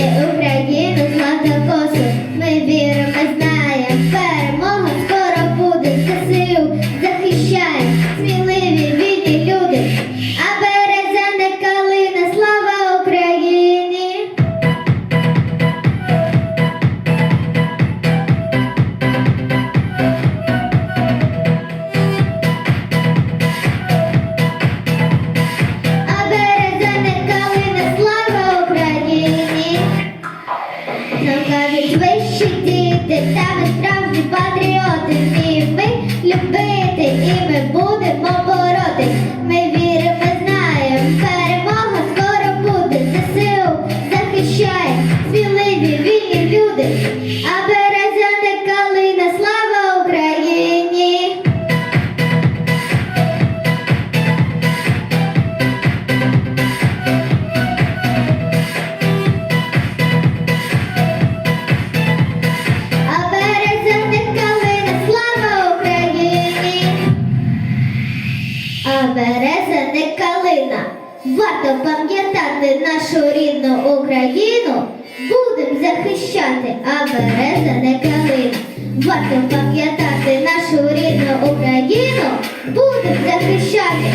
Україну з Матакосу, ми віримо. Нам кажуть, вищі діти, саме справжні патріоти, і ми любити, і ми будемо боротись. Ми віримо, знаємо, перемога скоро буде, ЗСУ захищає, сміливі, вільні люди. Береза не калина. Варто пам'ятати нашу рідну Україну, будем захищати, а береза не калина. Варто пам'ятати нашу рідну Україну, будем захищати,